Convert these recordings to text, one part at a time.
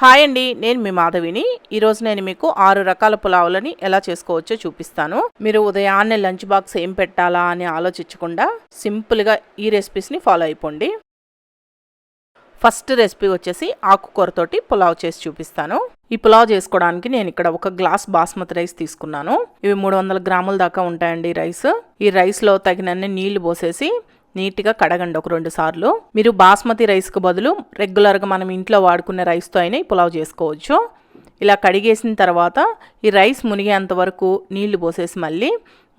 Hi అండి నేను మీ మాధవిని. ఈరోజు నేను మీకు ఆరు రకాల పులావులని ఎలా చేసుకోవచ్చో చూపిస్తాను. మీరు ఉదయాన్నే లంచ్ బాక్స్ ఏం పెట్టాలా అని ఆలోచించకుండా సింపుల్గా ఈ రెసిపీస్ని ఫాలో అయిపోండి. ఫస్ట్ రెసిపీ వచ్చేసి ఆకుకూరతోటి పులావ్ చేసి చూపిస్తాను. ఈ పులావ్ చేసుకోవడానికి నేను ఇక్కడ ఒక గ్లాస్ బాస్మతి రైస్ తీసుకున్నాను. ఇవి మూడు వందల గ్రాముల దాకా ఉంటాయండి రైస్. ఈ రైస్లో తగినన్ని నీళ్ళు పోసేసి నీట్గా కడగండి ఒక రెండు సార్లు. మీరు బాస్మతి రైస్కు బదులు రెగ్యులర్గా మనం ఇంట్లో వాడుకునే రైస్తో అయినా ఈ పులావ్ చేసుకోవచ్చు. ఇలా కడిగేసిన తర్వాత ఈ రైస్ మునిగేంత వరకు నీళ్ళు పోసేసి మళ్ళీ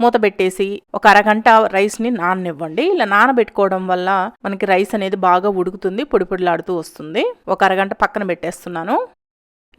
మూత పెట్టేసి ఒక అరగంట రైస్ని నాననివ్వండి. ఇలా నానబెట్టుకోవడం వల్ల మనకి రైస్ అనేది బాగా ఉడుకుతుంది పొడిపొడిలాడుతూ వస్తుంది. ఒక అరగంట పక్కన పెట్టేస్తున్నాను.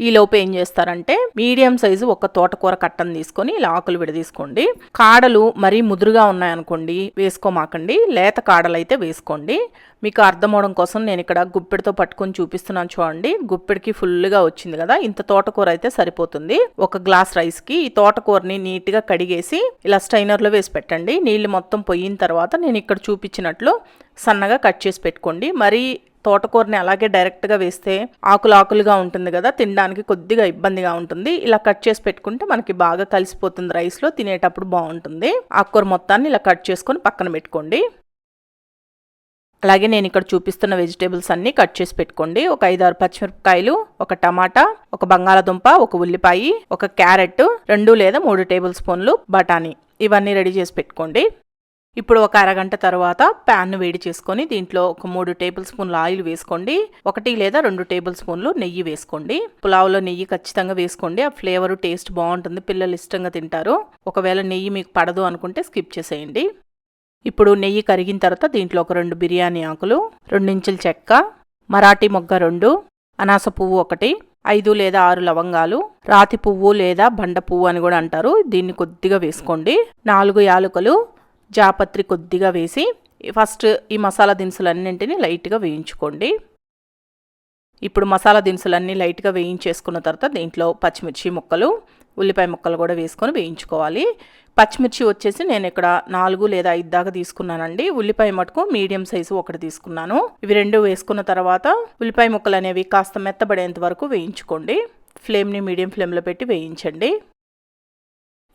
ఈ ఏం చేస్తారంటే మీడియం సైజు ఒక తోటకూర కట్టను తీసుకొని ఇలా ఆకులు విడదీసుకోండి. కాడలు మరీ ముదురుగా ఉన్నాయనుకోండి వేసుకోమాకండి. లేత కాడలు అయితే వేసుకోండి. మీకు అర్థమవడం కోసం నేను ఇక్కడ గుప్పెడితో పట్టుకొని చూపిస్తున్నాను చూడండి. గుప్పెడికి ఫుల్గా వచ్చింది కదా ఇంత తోటకూర అయితే సరిపోతుంది. ఒక గ్లాస్ రైస్కి ఈ తోటకూరని నీట్గా కడిగేసి ఇలా స్టైనర్లో వేసి పెట్టండి. నీళ్ళు మొత్తం పోయిన తర్వాత నేను ఇక్కడ చూపించినట్లు సన్నగా కట్ చేసి పెట్టుకోండి. మరీ తోటకూరని అలాగే డైరెక్ట్గా వేస్తే ఆకులు ఆకులుగా ఉంటుంది కదా తినడానికి కొద్దిగా ఇబ్బందిగా ఉంటుంది. ఇలా కట్ చేసి పెట్టుకుంటే మనకి బాగా కలిసిపోతుంది రైస్లో తినేటప్పుడు బాగుంటుంది. ఆకుకూర మొత్తాన్ని ఇలా కట్ చేసుకొని పక్కన పెట్టుకోండి. అలాగే నేను ఇక్కడ చూపిస్తున్న వెజిటేబుల్స్ అన్నీ కట్ చేసి పెట్టుకోండి. ఒక ఐదారు పచ్చిమిరపకాయలు ఒక టమాటా ఒక బంగాళదుంప ఒక ఉల్లిపాయ ఒక క్యారెట్ రెండు లేదా మూడు టేబుల్ స్పూన్లు బఠానీ. ఇవన్నీ రెడీ చేసి పెట్టుకోండి. ఇప్పుడు ఒక అరగంట తర్వాత ప్యాన్ వేడి చేసుకొని దీంట్లో ఒక మూడు టేబుల్ స్పూన్ల ఆయిల్ వేసుకోండి. ఒకటి లేదా రెండు టేబుల్ స్పూన్లు నెయ్యి వేసుకోండి. పులావ్లో నెయ్యి ఖచ్చితంగా వేసుకోండి. ఆ ఫ్లేవర్ టేస్ట్ బాగుంటుంది. పిల్లలు ఇష్టంగా తింటారు. ఒకవేళ నెయ్యి మీకు పడదు అనుకుంటే స్కిప్ చేసేయండి. ఇప్పుడు నెయ్యి కరిగిన తర్వాత దీంట్లో ఒక రెండు బిర్యానీ ఆకులు రెండించుల చెక్క మరాఠీ మొగ్గ రెండు అనాస పువ్వు ఒకటి ఐదు లేదా ఆరు లవంగాలు రాతి పువ్వు లేదా బండ పువ్వు అని కూడా అంటారు. దీన్ని కొద్దిగా వేసుకోండి. నాలుగు యాలకులు జాపత్రి కొద్దిగా వేసి ఫస్ట్ ఈ మసాలా దినుసులన్నింటినీ లైట్గా వేయించుకోండి. ఇప్పుడు మసాలా దినుసులన్నీ లైట్గా వేయించేసుకున్న తర్వాత దీంట్లో పచ్చిమిర్చి ముక్కలు ఉల్లిపాయ ముక్కలు కూడా వేసుకొని వేయించుకోవాలి. పచ్చిమిర్చి వచ్చేసి నేను ఇక్కడ నాలుగు లేదా ఐదు దాకా తీసుకున్నానండి. ఉల్లిపాయ మటుకు మీడియం సైజు ఒకటి తీసుకున్నాను. ఇవి రెండు వేసుకున్న తర్వాత ఉల్లిపాయ ముక్కలు అనేవి కాస్త మెత్తబడేంత వరకు వేయించుకోండి. ఫ్లేమ్ని మీడియం ఫ్లేమ్లో పెట్టి వేయించండి.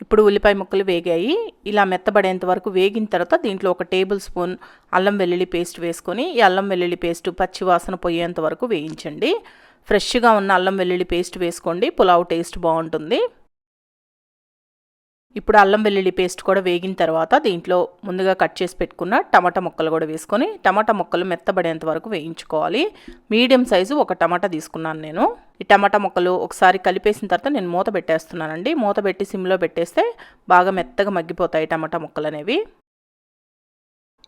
ఇప్పుడు ఉల్లిపాయ ముక్కలు వేగాయి. ఇలా మెత్తబడేంత వరకు వేగిన తర్వాత దీంట్లో ఒక టేబుల్ స్పూన్ అల్లం వెల్లుల్లి పేస్ట్ వేసుకొని ఈ అల్లం వెల్లుల్లి పేస్ట్ పచ్చి వాసన పోయేంత వరకు వేయించండి. ఫ్రెష్గా ఉన్న అల్లం వెల్లుల్లి పేస్ట్ వేసుకోండి. పులావ్ టేస్ట్ బాగుంటుంది. ఇప్పుడు అల్లం వెల్లుల్లి పేస్ట్ కూడా వేగిన తర్వాత దీంట్లో ముందుగా కట్ చేసి పెట్టుకున్న టమాటా ముక్కలు కూడా వేసుకొని టమాటా ముక్కలు మెత్తబడేంత వరకు వేయించుకోవాలి. మీడియం సైజు ఒక టమాటా తీసుకున్నాను నేను. ఈ టమాటా ముక్కలు ఒకసారి కలిపేసిన తర్వాత నేను మూత పెట్టేస్తున్నానండి. మూత పెట్టి సిమ్లో పెట్టేస్తే బాగా మెత్తగా మగ్గిపోతాయి టమాటా ముక్కలు అనేవి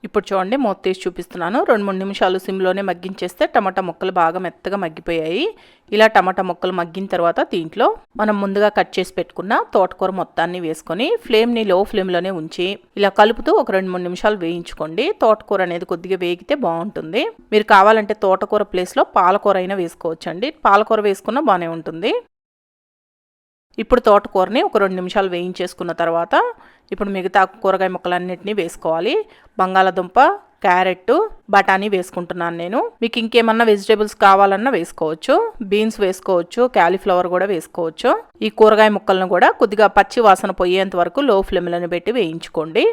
ఇప్పుడు చూడండి మూత తీసి చూపిస్తున్నాను. రెండు మూడు నిమిషాలు సిమ్లోనే మగ్గించేస్తే టమాటా ముక్కలు బాగా మెత్తగా మగ్గిపోయాయి. ఇలా టమాటా ముక్కలు మగ్గిన తర్వాత దీంట్లో మనం ముందుగా కట్ చేసి పెట్టుకున్న తోటకూర మొత్తాన్ని వేసుకొని ఫ్లేమ్ని లో ఫ్లేమ్లోనే ఉంచి ఇలా కలుపుతూ ఒక రెండు మూడు నిమిషాలు వేయించుకోండి. తోటకూర అనేది కొద్దిగా వేగితే బాగుంటుంది. మీరు కావాలంటే తోటకూర ప్లేస్లో పాలకూర అయినా వేసుకోవచ్చండి. పాలకూర వేసుకున్నా బాగానే ఉంటుంది. ఇప్పుడు తోటకూరని ఒక రెండు నిమిషాలు వేయించేసుకున్న తర్వాత ఇప్పుడు మిగతా కూరగాయ ముక్కలన్నింటినీ వేసుకోవాలి. బంగాళాదుంప క్యారెట్ బఠానీ వేసుకుంటున్నాను నేను. మీకు ఇంకేమన్నా వెజిటేబుల్స్ కావాలన్నా వేసుకోవచ్చు. బీన్స్ వేసుకోవచ్చు. క్యాలీఫ్లవర్ కూడా వేసుకోవచ్చు. ఈ కూరగాయ ముక్కలను కూడా కొద్దిగా పచ్చి వాసన పోయేంత వరకు లో ఫ్లేమ్లను పెట్టి వేయించుకోండి.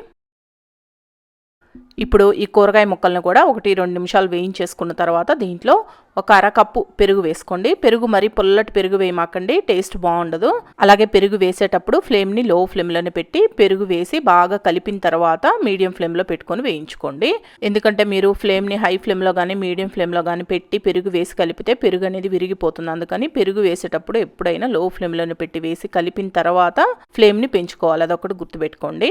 ఇప్పుడు ఈ కూరగాయ ముక్కలను కూడా ఒకటి రెండు నిమిషాలు వేయించేసుకున్న తర్వాత దీంట్లో ఒక అరకప్పు పెరుగు వేసుకోండి. పెరుగు మరి పుల్లటి పెరుగు వేయమాకండి. టేస్ట్ బాగుండదు. అలాగే పెరుగు వేసేటప్పుడు ఫ్లేమ్ని లో ఫ్లేమ్లోనే పెట్టి పెరుగు వేసి బాగా కలిపిన తర్వాత మీడియం ఫ్లేమ్లో పెట్టుకొని వేయించుకోండి. ఎందుకంటే మీరు ఫ్లేమ్ని హై ఫ్లేమ్లో కానీ మీడియం ఫ్లేమ్లో కానీ పెట్టి పెరుగు వేసి కలిపితే పెరుగు అనేది విరిగిపోతుంది. అందుకని పెరుగు వేసేటప్పుడు ఎప్పుడైనా లో ఫ్లేమ్లోనే పెట్టి వేసి కలిపిన తర్వాత ఫ్లేమ్ని పెంచుకోవాలి. అదొకటి గుర్తుపెట్టుకోండి.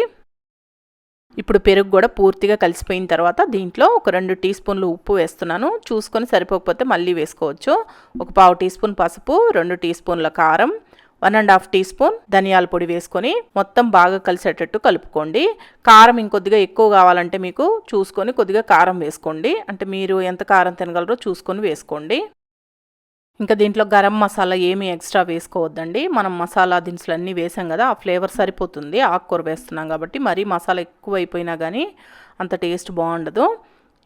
ఇప్పుడు పెరుగు కూడా పూర్తిగా కలిసిపోయిన తర్వాత దీంట్లో ఒక రెండు టీ స్పూన్లు ఉప్పు వేస్తున్నాను. చూసుకొని సరిపోకపోతే మళ్ళీ వేసుకోవచ్చు. ఒక పావు టీ స్పూన్ పసుపు రెండు టీ స్పూన్ల కారం one and half teaspoon ధనియాల పొడి వేసుకొని మొత్తం బాగా కలిసేటట్టు కలుపుకోండి. కారం ఇంకొద్దిగా ఎక్కువ కావాలంటే మీకు చూసుకొని కొద్దిగా కారం వేసుకోండి. అంటే మీరు ఎంత కారం తినగలరో చూసుకొని వేసుకోండి. ఇంకా దీంట్లో గరం మసాలా ఏమీ ఎక్స్ట్రా వేసుకోవద్దండి. మనం మసాలా దినుసులు అన్నీ వేసాం కదా ఆ ఫ్లేవర్ సరిపోతుంది. ఆకుకూర వేస్తున్నాం కాబట్టి మరీ మసాలా ఎక్కువ అయిపోయినా కానీ అంత టేస్ట్ బాగుండదు.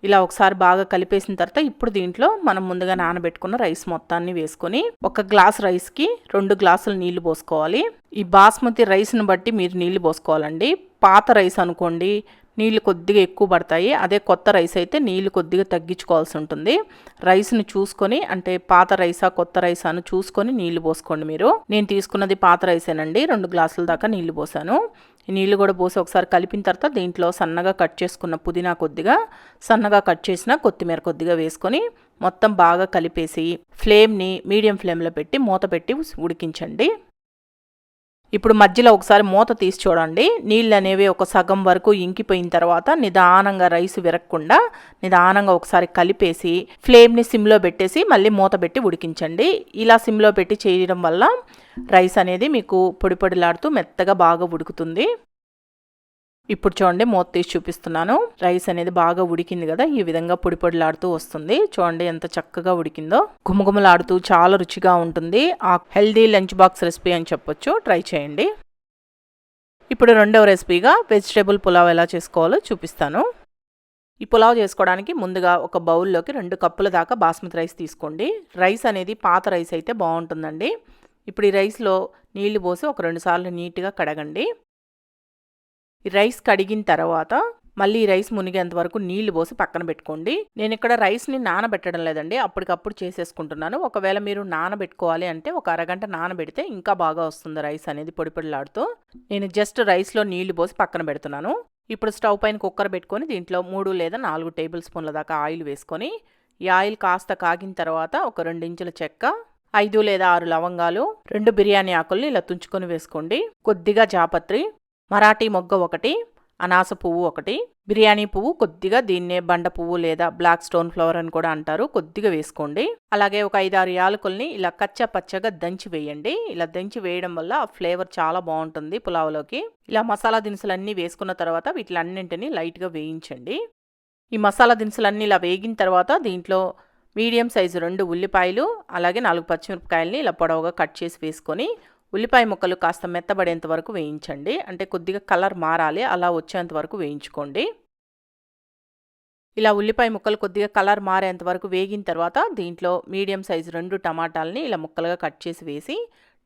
ఇలా ఒకసారి బాగా కలిపేసిన తర్వాత ఇప్పుడు దీంట్లో మనం ముందుగా నానబెట్టుకున్న రైస్ మొత్తాన్ని వేసుకొని ఒక గ్లాస్ రైస్కి రెండు గ్లాసులు నీళ్ళు పోసుకోవాలి. ఈ బాస్మతి రైస్ని బట్టి మీరు నీళ్ళు పోసుకోవాలండి. పాత రైస్ అనుకోండి నీళ్ళు కొద్దిగా ఎక్కువ పడతాయి. అదే కొత్త రైస్ అయితే నీళ్ళు కొద్దిగా తగ్గించుకోవాల్సి ఉంటుంది. రైస్ని చూసుకొని అంటే పాత రైసా కొత్త రైసా అని చూసుకొని నీళ్ళు పోసుకోండి మీరు. నేను తీసుకున్నది పాత రైసేనండి. రెండు గ్లాసుల దాకా నీళ్ళు పోసాను. నీళ్ళు కూడా పోసి ఒకసారి కలిపిన తర్వాత దీంట్లో సన్నగా కట్ చేసుకున్న పుదీనా కొద్దిగా సన్నగా కట్ చేసిన కొత్తిమీర కొద్దిగా వేసుకొని మొత్తం బాగా కలిపేసి ఫ్లేమ్ని మీడియం ఫ్లేమ్లో పెట్టి మూత పెట్టి ఉడికించండి. ఇప్పుడు మధ్యలో ఒకసారి మూత తీసి చూడండి. నీళ్ళు అనేవి ఒక సగం వరకు ఇంకిపోయిన తర్వాత నిదానంగా రైస్ విరగకుండా నిదానంగా ఒకసారి కలిపేసి ఫ్లేమ్ని సిమ్లో పెట్టేసి మళ్ళీ మూత పెట్టి ఉడికించండి. ఇలా సిమ్లో పెట్టి చేయడం వల్ల రైస్ అనేది మీకు పొడి పొడిలాడుతూ మెత్తగా బాగా ఉడుకుతుంది. ఇప్పుడు చూడండి మూత తీసి చూపిస్తున్నాను. రైస్ అనేది బాగా ఉడికింది కదా ఈ విధంగా పొడి పొడిలాడుతూ వస్తుంది. చూడండి ఎంత చక్కగా ఉడికిందో. గుమగుమలాడుతూ చాలా రుచిగా ఉంటుంది. ఆ హెల్దీ లంచ్ బాక్స్ రెసిపీ అని చెప్పొచ్చు. ట్రై చేయండి. ఇప్పుడు రెండవ రెసిపీగా వెజిటేబుల్ పులావ్ ఎలా చేసుకోవాలో చూపిస్తాను. ఈ పులావ్ చేసుకోవడానికి ముందుగా ఒక బౌల్లోకి రెండు కప్పుల దాకా బాస్మతి రైస్ తీసుకోండి. రైస్ అనేది పాత రైస్ అయితే బాగుంటుందండి. ఇప్పుడు ఈ రైస్లో నీళ్ళు పోసి ఒక రెండు సార్లు నీట్గా కడగండి. రైస్ కడిగిన తర్వాత మళ్ళీ రైస్ మునిగేంత వరకు నీళ్ళు పోసి పక్కన పెట్టుకోండి. నేను ఇక్కడ రైస్ని నానబెట్టడం లేదండి. అప్పటికప్పుడు చేసేసుకుంటున్నాను. ఒకవేళ మీరు నానబెట్టుకోవాలి అంటే ఒక అరగంట నానబెడితే ఇంకా బాగా వస్తుంది రైస్ అనేది పొడి పొడిలాడుతూ. నేను జస్ట్ రైస్లో నీళ్ళు పోసి పక్కన పెడుతున్నాను. ఇప్పుడు స్టవ్ పైన కుక్కర్ పెట్టుకొని దీంట్లో మూడు లేదా నాలుగు టేబుల్ స్పూన్ల దాకా ఆయిల్ వేసుకొని ఈ ఆయిల్ కాస్త కాగిన తర్వాత ఒక రెండు ఇంచుల చెక్క ఐదు లేదా ఆరు లవంగాలు రెండు బిర్యానీ ఆకుల్ని ఇలా తుంచుకొని వేసుకోండి. కొద్దిగా జాపత్రి మరాఠీ మొగ్గ ఒకటి అనాస పువ్వు ఒకటి. బిర్యానీ పువ్వు కొద్దిగా దీన్నే బండ పువ్వు లేదా బ్లాక్ స్టోన్ ఫ్లవర్ అని కూడా అంటారు. కొద్దిగా వేసుకోండి. అలాగే ఒక ఐదారు యాలకుల్ని ఇలా కచ్చ పచ్చగా దంచి వేయండి. ఇలా దంచి వేయడం వల్ల ఆ ఫ్లేవర్ చాలా బాగుంటుంది పులావ్లోకి. ఇలా మసాలా దినుసులన్నీ వేసుకున్న తర్వాత వీటిలన్నింటినీ లైట్గా వేయించండి. ఈ మసాలా దినుసులన్నీ ఇలా వేగిన తర్వాత దీంట్లో మీడియం సైజు రెండు ఉల్లిపాయలు అలాగే నాలుగు పచ్చిమిరపకాయలని ఇలా పొడవుగా కట్ చేసి వేసుకొని ఉల్లిపాయ ముక్కలు కాస్త మెత్తబడేంత వరకు వేయించండి. అంటే కొద్దిగా కలర్ మారాలి అలా వచ్చేంత వరకు వేయించుకోండి. ఇలా ఉల్లిపాయ ముక్కలు కొద్దిగా కలర్ మారేంత వరకు వేగిన తర్వాత దీంట్లో మీడియం సైజు రెండు టమాటాలని ఇలా ముక్కలుగా కట్ చేసి వేసి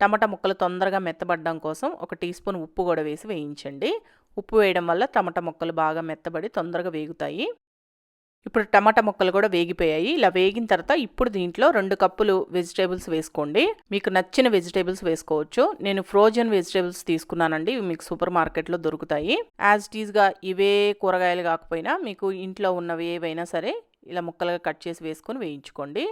టమాటా ముక్కలు తొందరగా మెత్తబడడం కోసం ఒక టీ స్పూన్ ఉప్పు కూడా వేసి వేయించండి. ఉప్పు వేయడం వల్ల టమాటా ముక్కలు బాగా మెత్తబడి తొందరగా వేగుతాయి. ఇప్పుడు టమాటా ముక్కలు కూడా వేగిపోయాయి. ఇలా వేగిన తర్వాత ఇప్పుడు దీంట్లో రెండు కప్పులు వెజిటేబుల్స్ వేసుకోండి. మీకు నచ్చిన వెజిటేబుల్స్ వేసుకోవచ్చు. నేను ఫ్రోజన్ వెజిటేబుల్స్ తీసుకున్నానండి. ఇవి మీకు సూపర్ మార్కెట్లో దొరుకుతాయి. యాజ్ టీజ్గా ఇవే కూరగాయలు కాకపోయినా మీకు ఇంట్లో ఉన్నవి ఏవైనా సరే ఇలా ముక్కలుగా కట్ చేసి వేసుకొని వేయించుకోండి.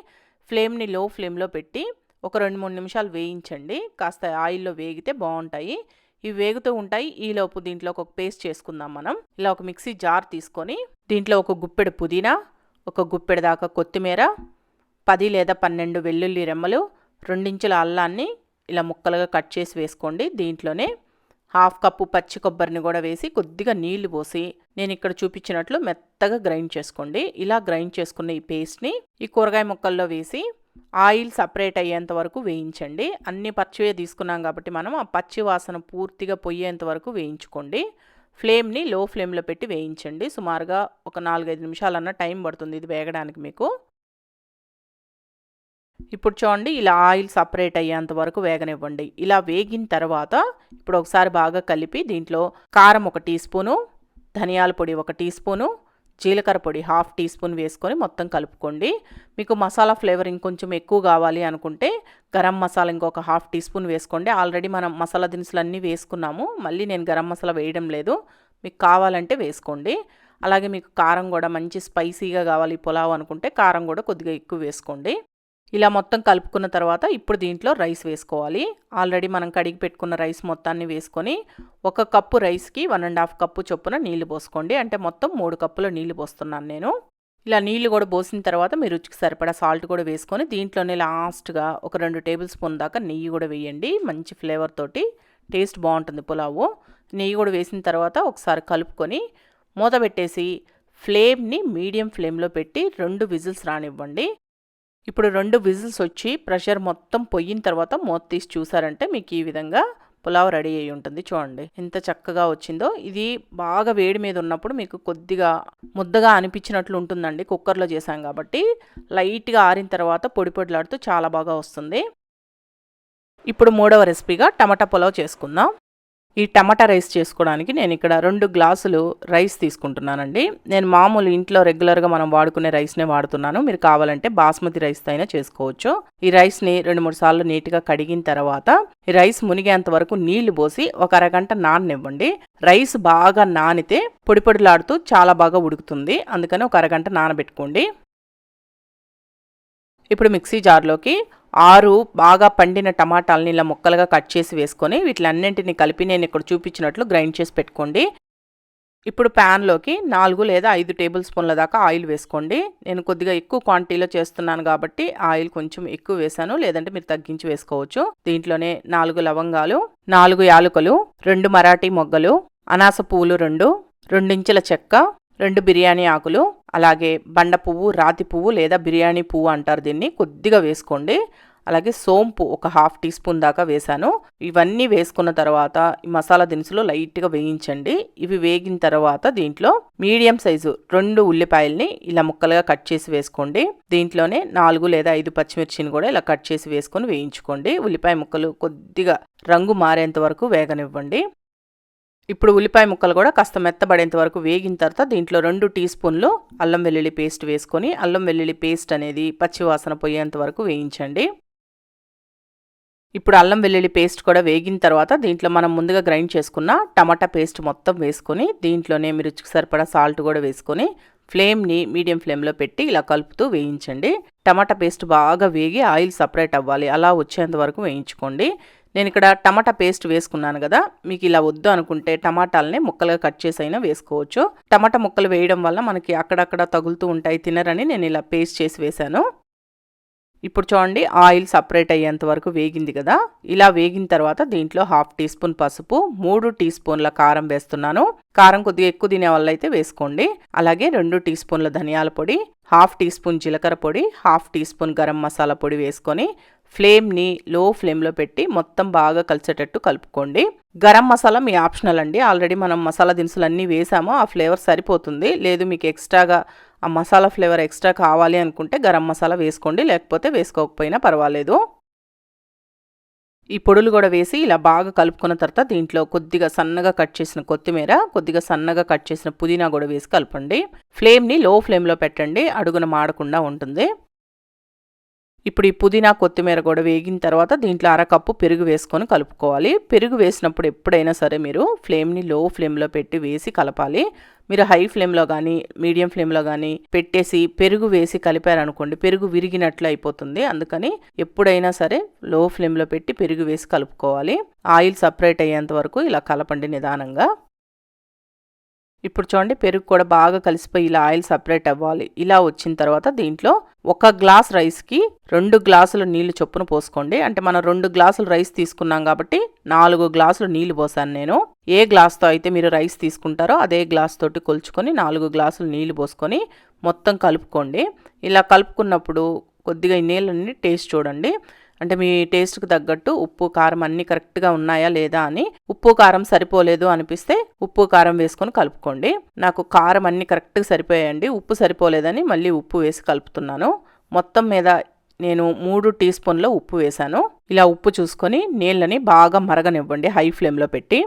ఫ్లేమ్ని లో ఫ్లేమ్లో పెట్టి ఒక రెండు మూడు నిమిషాలు వేయించండి. కాస్త ఆయిల్లో వేగితే బాగుంటాయి. ఇవి వేగుతూ ఉంటాయి. ఈలోపు దీంట్లో ఒక పేస్ట్ చేసుకుందాం మనం. ఇలా ఒక మిక్సీ జార్ తీసుకొని దీంట్లో ఒక గుప్పెడు పుదీనా ఒక గుప్పెడు దాకా కొత్తిమీర పది లేదా పన్నెండు వెల్లుల్లి రెమ్మలు రెండించుల అల్లాన్ని ఇలా ముక్కలుగా కట్ చేసి వేసుకోండి. దీంట్లోనే హాఫ్ కప్పు పచ్చి కొబ్బరిని కూడా వేసి కొద్దిగా నీళ్ళు పోసి నేను ఇక్కడ చూపించినట్లు మెత్తగా గ్రైండ్ చేసుకోండి. ఇలా గ్రైండ్ చేసుకున్న ఈ పేస్ట్ని ఈ కూరగాయ ముక్కల్లో వేసి ఆయిల్ సపరేట్ అయ్యేంత వరకు వేయించండి. అన్ని పచ్చివే తీసుకున్నాం కాబట్టి మనం ఆ పచ్చి వాసన పూర్తిగా పొయ్యేంత వరకు వేయించుకోండి. ఫ్లేమ్ని లో ఫ్లేమ్లో పెట్టి వేయించండి. సుమారుగా ఒక నాలుగైదు నిమిషాలన్న టైం పడుతుంది ఇది వేగడానికి మీకు. ఇప్పుడు చూడండి ఇలా ఆయిల్ సపరేట్ అయ్యేంత వరకు వేగనివ్వండి. ఇలా వేగిన తర్వాత ఇప్పుడు ఒకసారి బాగా కలిపి దీంట్లో కారం ఒక టీ స్పూను ధనియాల పొడి ఒక టీ స్పూను జీలకర్ర పొడి హాఫ్ టీ స్పూన్ వేసుకొని మొత్తం కలుపుకోండి. మీకు మసాలా ఫ్లేవర్ ఇంకొంచెం ఎక్కువ కావాలి అనుకుంటే గరం మసాలా ఇంకొక హాఫ్ టీ స్పూన్ వేసుకోండి. ఆల్రెడీ మనం మసాలా దినుసులు అన్నీ వేసుకున్నాము. మళ్ళీ నేను గరం మసాలా వేయడం లేదు. మీకు కావాలంటే వేసుకోండి. అలాగే మీకు కారం కూడా మంచి స్పైసీగా కావాలి పులావ్ అనుకుంటే కారం కూడా కొద్దిగా ఎక్కువ వేసుకోండి. ఇలా మొత్తం కలుపుకున్న తర్వాత ఇప్పుడు దీంట్లో రైస్ వేసుకోవాలి. ఆల్రెడీ మనం కడిగి పెట్టుకున్న రైస్ మొత్తాన్ని వేసుకొని ఒక కప్పు రైస్కి వన్ అండ్ హాఫ్ కప్పు చొప్పున నీళ్ళు పోసుకోండి. అంటే మొత్తం మూడు కప్పుల నీళ్ళు పోస్తున్నాను నేను. ఇలా నీళ్ళు కూడా పోసిన తర్వాత మీ రుచికి సరిపడా సాల్ట్ కూడా వేసుకొని దీంట్లోనే లాస్ట్గా ఒక రెండు టేబుల్ స్పూన్ దాకా నెయ్యి కూడా వేయండి. మంచి ఫ్లేవర్ తోటి టేస్ట్ బాగుంటుంది పులావు. నెయ్యి కూడా వేసిన తర్వాత ఒకసారి కలుపుకొని మూత పెట్టేసి ఫ్లేమ్ని మీడియం ఫ్లేమ్లో పెట్టి రెండు విజిల్స్ రానివ్వండి. ఇప్పుడు రెండు విజిల్స్ వచ్చి ప్రెషర్ మొత్తం పొయ్యిన తర్వాత మూత తీసి చూసారంటే మీకు ఈ విధంగా పులావ్ రెడీ అయి ఉంటుంది. చూడండి ఎంత చక్కగా వచ్చిందో. ఇది బాగా వేడి మీద ఉన్నప్పుడు మీకు కొద్దిగా ముద్దగా అనిపించినట్లు ఉంటుందండి. కుక్కర్లో చేసాం కాబట్టి లైట్గా ఆరిన తర్వాత పొడి పొడిలాడుతూ చాలా బాగా వస్తుంది. ఇప్పుడు మూడవ రెసిపీగా టమాటా పులావ్ చేసుకుందాం. ఈ టమాటా రైస్ చేసుకోవడానికి నేను ఇక్కడ రెండు గ్లాసులు రైస్ తీసుకుంటున్నానండి. నేను మామూలు ఇంట్లో రెగ్యులర్గా మనం వాడుకునే రైస్నే వాడుతున్నాను. మీరు కావాలంటే బాస్మతి రైస్ అయినా చేసుకోవచ్చు. ఈ రైస్ని రెండు మూడు సార్లు నీట్గా కడిగిన తర్వాత ఈ రైస్ మునిగేంత వరకు నీళ్ళు పోసి ఒక అరగంట నాననివ్వండి. రైస్ బాగా నానితే పొడిపొడిలాడుతూ చాలా బాగా ఉడుకుతుంది. అందుకని ఒక అరగంట నానబెట్టుకోండి. ఇప్పుడు మిక్సీ జార్లోకి ఆరు బాగా పండిన టమాటాలని ఇలా ముక్కలుగా కట్ చేసి వేసుకొని వీటిలన్నింటిని కలిపి నేను ఇక్కడ చూపించినట్లు గ్రైండ్ చేసి పెట్టుకోండి. ఇప్పుడు ప్యాన్లోకి నాలుగు లేదా ఐదు టేబుల్ స్పూన్ల దాకా ఆయిల్ వేసుకోండి. నేను కొద్దిగా ఎక్కువ క్వాంటిటీలో చేస్తున్నాను కాబట్టి ఆయిల్ కొంచెం ఎక్కువ వేసాను లేదంటే మీరు తగ్గించి వేసుకోవచ్చు. దీంట్లోనే నాలుగు లవంగాలు నాలుగు యాలకులు రెండు మరాఠీ మొగ్గలు అనాస పువ్వులు రెండు రెండించెల చెక్క రెండు బిర్యానీ ఆకులు అలాగే బండ పువ్వు రాతి పువ్వు లేదా బిర్యానీ పువ్వు అంటారు దీన్ని. కొద్దిగా వేసుకోండి. అలాగే సోంపు ఒక హాఫ్ టీ స్పూన్ దాకా వేశాను. ఇవన్నీ వేసుకున్న తర్వాత ఈ మసాలా దినుసులు లైట్గా వేయించండి. ఇవి వేగిన తర్వాత దీంట్లో మీడియం సైజు రెండు ఉల్లిపాయల్ని ఇలా ముక్కలుగా కట్ చేసి వేసుకోండి. దీంట్లోనే నాలుగు లేదా ఐదు పచ్చిమిర్చిని కూడా ఇలా కట్ చేసి వేసుకొని వేయించుకోండి. ఉల్లిపాయ ముక్కలు కొద్దిగా రంగు మారేంత వరకు వేగనివ్వండి. ఇప్పుడు ఉల్లిపాయ ముక్కలు కూడా కాస్త మెత్తబడేంత వరకు వేగిన తర్వాత దీంట్లో రెండు టీ స్పూన్లు అల్లం వెల్లుల్లి పేస్ట్ వేసుకొని అల్లం వెల్లుల్లి పేస్ట్ అనేది పచ్చివాసన పోయేంత వరకు వేయించండి. ఇప్పుడు అల్లం వెల్లుల్లి పేస్ట్ కూడా వేగిన తర్వాత దీంట్లో మనం ముందుగా గ్రైండ్ చేసుకున్న టమాటా పేస్ట్ మొత్తం వేసుకొని దీంట్లోనే మీరు రుచికి సరిపడా సాల్ట్ కూడా వేసుకొని ఫ్లేమ్ని మీడియం ఫ్లేమ్లో పెట్టి ఇలా కలుపుతూ వేయించండి. టమాటా పేస్ట్ బాగా వేగి ఆయిల్ సపరేట్ అవ్వాలి. అలా వచ్చేంత వరకు వేయించుకోండి. నేను ఇక్కడ టమాటా పేస్ట్ వేసుకున్నాను కదా మీకు ఇలా వద్దు అనుకుంటే టమాటాలని ముక్కలుగా కట్ చేసి అయినా వేసుకోవచ్చు. టమాటా ముక్కలు వేయడం వల్ల మనకి అక్కడక్కడ తగులుతూ ఉంటాయి తినరని నేను ఇలా పేస్ట్ చేసి వేశాను. ఇప్పుడు చూడండి ఆయిల్ సపరేట్ అయ్యేంత వరకు వేగింది కదా. ఇలా వేగిన తర్వాత దీంట్లో హాఫ్ టీ స్పూన్ పసుపు మూడు టీ స్పూన్ల కారం వేస్తున్నాను. కారం కొద్దిగా ఎక్కువ తినే అయితే వేసుకోండి. అలాగే రెండు టీ స్పూన్ల ధనియాల పొడి హాఫ్ టీ స్పూన్ జీలకర్ర పొడి half teaspoon garam masala పొడి వేసుకొని ఫ్లేమ్ని లో ఫ్లేమ్లో పెట్టి మొత్తం బాగా కలిసేటట్టు కలుపుకోండి. గరం మసాలా మీ ఆప్షనల్ అండి. ఆల్రెడీ మనం మసాలా దినుసులు అన్నీ వేసామో. ఆ ఫ్లేవర్ సరిపోతుంది. లేదు మీకు ఎక్స్ట్రాగా ఆ మసాలా ఫ్లేవర్ ఎక్స్ట్రా కావాలి అనుకుంటే గరం మసాలా వేసుకోండి. లేకపోతే వేసుకోకపోయినా పర్వాలేదు. ఈ పొడులు కూడా వేసి ఇలా బాగా కలుపుకున్న తర్వాత దీంట్లో కొద్దిగా సన్నగా కట్ చేసిన కొత్తిమీర కొద్దిగా సన్నగా కట్ చేసిన పుదీనా కూడా వేసి కలపండి. ఫ్లేమ్ని లో ఫ్లేమ్లో పెట్టండి. అడుగున మాడకుండా ఉంటుంది. ఇప్పుడు ఈ పుదీనా కొత్తిమీర కూడా వేగిన తర్వాత దీంట్లో అరకప్పు పెరుగు వేసుకొని కలుపుకోవాలి. పెరుగు వేసినప్పుడు ఎప్పుడైనా సరే మీరు ఫ్లేమ్ని లో ఫ్లేమ్లో పెట్టి వేసి కలపాలి. మీరు హై ఫ్లేమ్లో కానీ మీడియం ఫ్లేమ్లో కానీ పెట్టేసి పెరుగు వేసి కలిపారనుకోండి పెరుగు విరిగినట్లు అయిపోతుంది. అందుకని ఎప్పుడైనా సరే లో ఫ్లేమ్లో పెట్టి పెరుగు వేసి కలుపుకోవాలి. ఆయిల్ సపరేట్ అయ్యేంత వరకు ఇలా కలపండి నిదానంగా. ఇప్పుడు చూడండి పెరుగు కూడా బాగా కలిసిపోయి ఇలా ఆయిల్ సపరేట్ అవ్వాలి. ఇలా వచ్చిన తర్వాత దీంట్లో ఒక గ్లాస్ రైస్కి రెండు గ్లాసులు నీళ్ళు చొప్పున పోసుకోండి. అంటే మనం రెండు గ్లాసులు రైస్ తీసుకున్నాం కాబట్టి నాలుగు గ్లాసులు నీళ్ళు పోసాను నేను. ఏ గ్లాస్తో అయితే మీరు రైస్ తీసుకుంటారో అదే గ్లాస్ తోటి కొలుచుకొని నాలుగు గ్లాసులు నీళ్ళు పోసుకొని మొత్తం కలుపుకోండి. ఇలా కలుపుకున్నప్పుడు కొద్దిగా ఈ నీళ్ళని టేస్ట్ చూడండి. అంటే మీ టేస్ట్కి తగ్గట్టు ఉప్పు కారం అన్నీ కరెక్ట్గా ఉన్నాయా లేదా అని ఉప్పు కారం సరిపోలేదు అనిపిస్తే ఉప్పు కారం వేసుకొని కలుపుకోండి. నాకు కారం అన్నీ కరెక్ట్గా సరిపోయాయండి ఉప్పు సరిపోలేదని మళ్ళీ ఉప్పు వేసి కలుపుతున్నాను. మొత్తం మీద నేను మూడు టీ స్పూన్ల ఉప్పు వేశాను. ఇలా ఉప్పు చూసుకొని నీళ్ళని బాగా మరగనివ్వండి హై ఫ్లేమ్లో పెట్టి.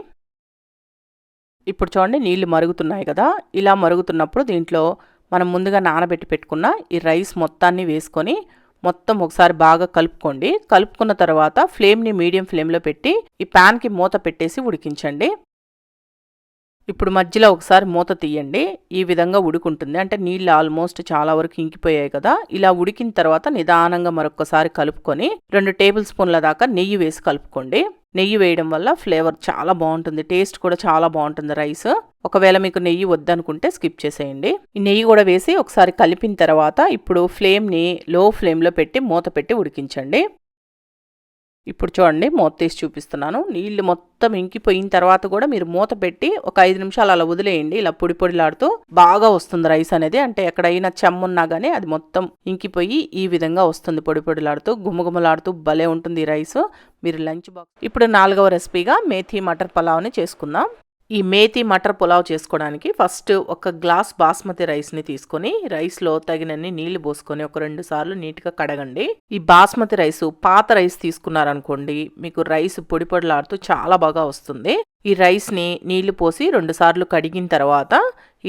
ఇప్పుడు చూడండి నీళ్ళు మరుగుతున్నాయి కదా. ఇలా మరుగుతున్నప్పుడు దీంట్లో మనం ముందుగా నానబెట్టి పెట్టుకున్న ఈ రైస్ మొత్తాన్ని వేసుకొని మొత్తం ఒకసారి బాగా కలుపుకోండి. కలుపుకున్న తర్వాత ఫ్లేమ్ని మీడియం ఫ్లేమ్లో పెట్టి ఈ ప్యాన్కి మూత పెట్టేసి ఉడికించండి. ఇప్పుడు మధ్యలో ఒకసారి మూత తీయండి. ఈ విధంగా ఉడుకుంటుంది. అంటే నీళ్ళు ఆల్మోస్ట్ చాలా వరకు ఇంకిపోయాయి కదా. ఇలా ఉడికిన తర్వాత నిదానంగా మరొకసారి కలుపుకొని రెండు టేబుల్ స్పూన్ల దాకా నెయ్యి వేసి కలుపుకోండి. నెయ్యి వేయడం వల్ల ఫ్లేవర్ చాలా బాగుంటుంది టేస్ట్ కూడా చాలా బాగుంటుంది రైస్. ఒకవేళ మీకు నెయ్యి వద్దనుకుంటే స్కిప్ చేసేయండి. ఈ నెయ్యి కూడా వేసి ఒకసారి కలిపిన తర్వాత ఇప్పుడు ఫ్లేమ్ని లో ఫ్లేమ్లో పెట్టి మూత పెట్టి ఉడికించండి. ఇప్పుడు చూడండి మూత తీసి చూపిస్తున్నాను. నీళ్ళు మొత్తం ఇంకిపోయిన తర్వాత కూడా మీరు మూత పెట్టి ఒక ఐదు నిమిషాలు అలా వదిలేయండి. ఇలా పొడి పొడిలాడుతూ బాగా వస్తుంది రైస్ అనేది. అంటే ఎక్కడైనా చెమ్మున్నా కానీ అది మొత్తం ఇంకిపోయి ఈ విధంగా వస్తుంది పొడి పొడిలాడుతూ గుమగుమలాడుతూ భలే ఉంటుంది ఈ రైస్. మీరు లంచ్ బాక్స్ ఇప్పుడు నాలుగవ రెసిపీగా మేథీ మటర్ పలావ్ని చేసుకుందాం. ఈ మేతి మటర్ పులావ్ చేసుకోవడానికి ఫస్ట్ ఒక గ్లాస్ బాస్మతి రైస్ని తీసుకొని రైస్లో తగినన్ని నీళ్ళు పోసుకొని ఒక రెండు సార్లు నీట్గా కడగండి. ఈ బాస్మతి రైస్ పాత రైస్ తీసుకున్నారనుకోండి మీకు రైస్ పొడి పొడిలాడుతూ చాలా బాగా వస్తుంది. ఈ రైస్ని నీళ్ళు పోసి రెండు సార్లు కడిగిన తర్వాత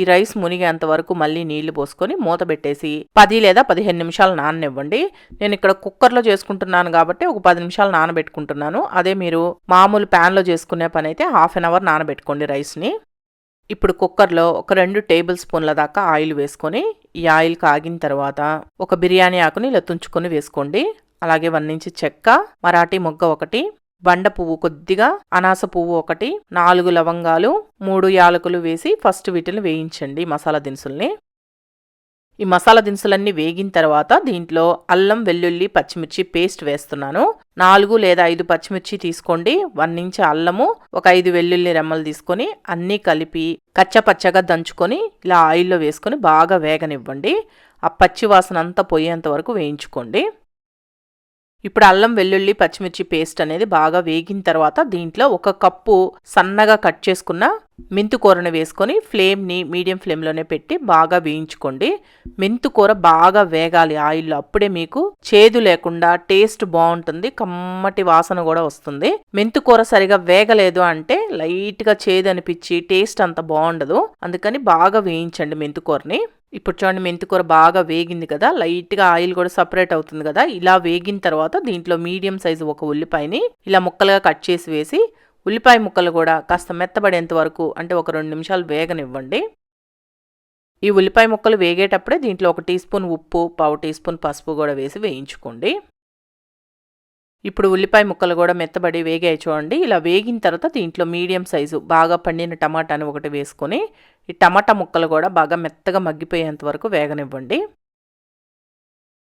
ఈ రైస్ మునిగేంత వరకు మళ్ళీ నీళ్ళు పోసుకొని మూత పెట్టేసి పది లేదా పదిహేను నిమిషాలు నాననివ్వండి. నేను ఇక్కడ కుక్కర్లో చేసుకుంటున్నాను కాబట్టి ఒక పది నిమిషాలు నానబెట్టుకుంటున్నాను. అదే మీరు మామూలు ప్యాన్లో చేసుకునే పని అయితే హాఫ్ అన్ అవర్ నానబెట్టుకోండి రైస్ని. ఇప్పుడు కుక్కర్లో ఒక రెండు టేబుల్ స్పూన్ల దాకా ఆయిల్ వేసుకొని ఈ ఆయిల్ కాగిన తర్వాత ఒక బిర్యానీ ఆకుని ఇలా తుంచుకొని వేసుకోండి. అలాగే వన్ నుంచి చెక్క మరాఠీ మొగ్గ ఒకటి బండ పువ్వు కొద్దిగా అనాస పువ్వు ఒకటి నాలుగు లవంగాలు మూడు యాలకులు వేసి ఫస్ట్ వీటిని వేయించండి మసాలా దినుసుల్ని. ఈ మసాలా దినుసులన్నీ వేగిన తర్వాత దీంట్లో అల్లం వెల్లుల్లి పచ్చిమిర్చి పేస్ట్ వేస్తున్నాను. నాలుగు లేదా ఐదు పచ్చిమిర్చి తీసుకోండి. వన్ ఇంచ్ అల్లము ఒక ఐదు వెల్లుల్లి రెమ్మలు తీసుకొని అన్నీ కలిపి కచ్చపచ్చగా దంచుకొని ఇలా ఆయిల్లో వేసుకొని బాగా వేగనివ్వండి. ఆ పచ్చి వాసన అంతా పోయేంత వరకు వేయించుకోండి. ఇప్పుడు అల్లం వెల్లుల్లి పచ్చిమిర్చి పేస్ట్ అనేది బాగా వేగిన తర్వాత దీంట్లో ఒక కప్పు సన్నగా కట్ చేసుకున్న మెంతుకూరను వేసుకొని ఫ్లేమ్ని మీడియం ఫ్లేమ్లోనే పెట్టి బాగా వేయించుకోండి. మెంతుకూర బాగా వేగాలి. ఆయిల్లో అప్పుడే మీకు చేదు లేకుండా టేస్ట్ బాగుంటుంది. కమ్మటి వాసన కూడా వస్తుంది. మెంతుకూర సరిగా వేగలేదు అంటే లైట్గా చేదు అనిపించి టేస్ట్ అంత బాగుండదు. అందుకని బాగా వేయించండి మెంతుకూరని ఇప్పుడు చూడండి మెంతికూర బాగా వేగింది కదా లైట్గా ఆయిల్ కూడా సపరేట్ అవుతుంది కదా ఇలా వేగిన తర్వాత దీంట్లో మీడియం సైజు ఒక ఉల్లిపాయని ఇలా ముక్కలుగా కట్ చేసి వేసి ఉల్లిపాయ ముక్కలు కూడా కాస్త మెత్తబడేంత వరకు అంటే ఒక రెండు నిమిషాలు వేగనివ్వండి. ఈ ఉల్లిపాయ ముక్కలు వేగేటప్పుడే దీంట్లో ఒక టీ స్పూన్ ఉప్పు పావు టీ స్పూన్ పసుపు కూడా వేసి వేయించుకోండి. ఇప్పుడు ఉల్లిపాయ ముక్కలు కూడా మెత్తబడి వేగాయి చూడండి ఇలా వేగిన తర్వాత దీంట్లో మీడియం సైజు బాగా పండిన టమాటాని ఒకటి వేసుకొని ఈ టమాటా ముక్కలు కూడా బాగా మెత్తగా మగ్గిపోయేంత వరకు వేగనివ్వండి.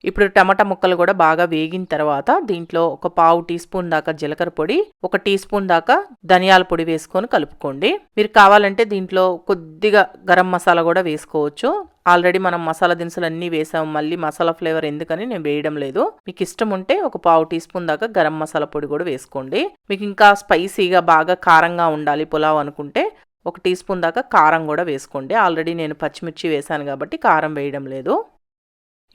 ఇప్పుడు టమాటా ముక్కలు కూడా బాగా వేగిన తర్వాత దీంట్లో ఒక పావు టీ స్పూన్ దాకా జీలకర్ర పొడి ఒక టీ స్పూన్ దాకా ధనియాల పొడి వేసుకొని కలుపుకోండి. మీరు కావాలంటే దీంట్లో కొద్దిగా గరం మసాలా కూడా వేసుకోవచ్చు. ఆల్రెడీ మనం మసాలా దినుసులు అన్నీ వేసాం మళ్ళీ మసాలా ఫ్లేవర్ ఎందుకని నేను వేయడం లేదు. మీకు ఇష్టం ఉంటే ఒక పావు టీ స్పూన్ దాకా గరం మసాలా పొడి కూడా వేసుకోండి. మీకు ఇంకా స్పైసీగా బాగా కారంగా ఉండాలి పులావ్ అనుకుంటే ఒక టీ స్పూన్ దాకా కారం కూడా వేసుకోండి. ఆల్రెడీ నేను పచ్చిమిర్చి వేసాను కాబట్టి కారం వేయడం లేదు.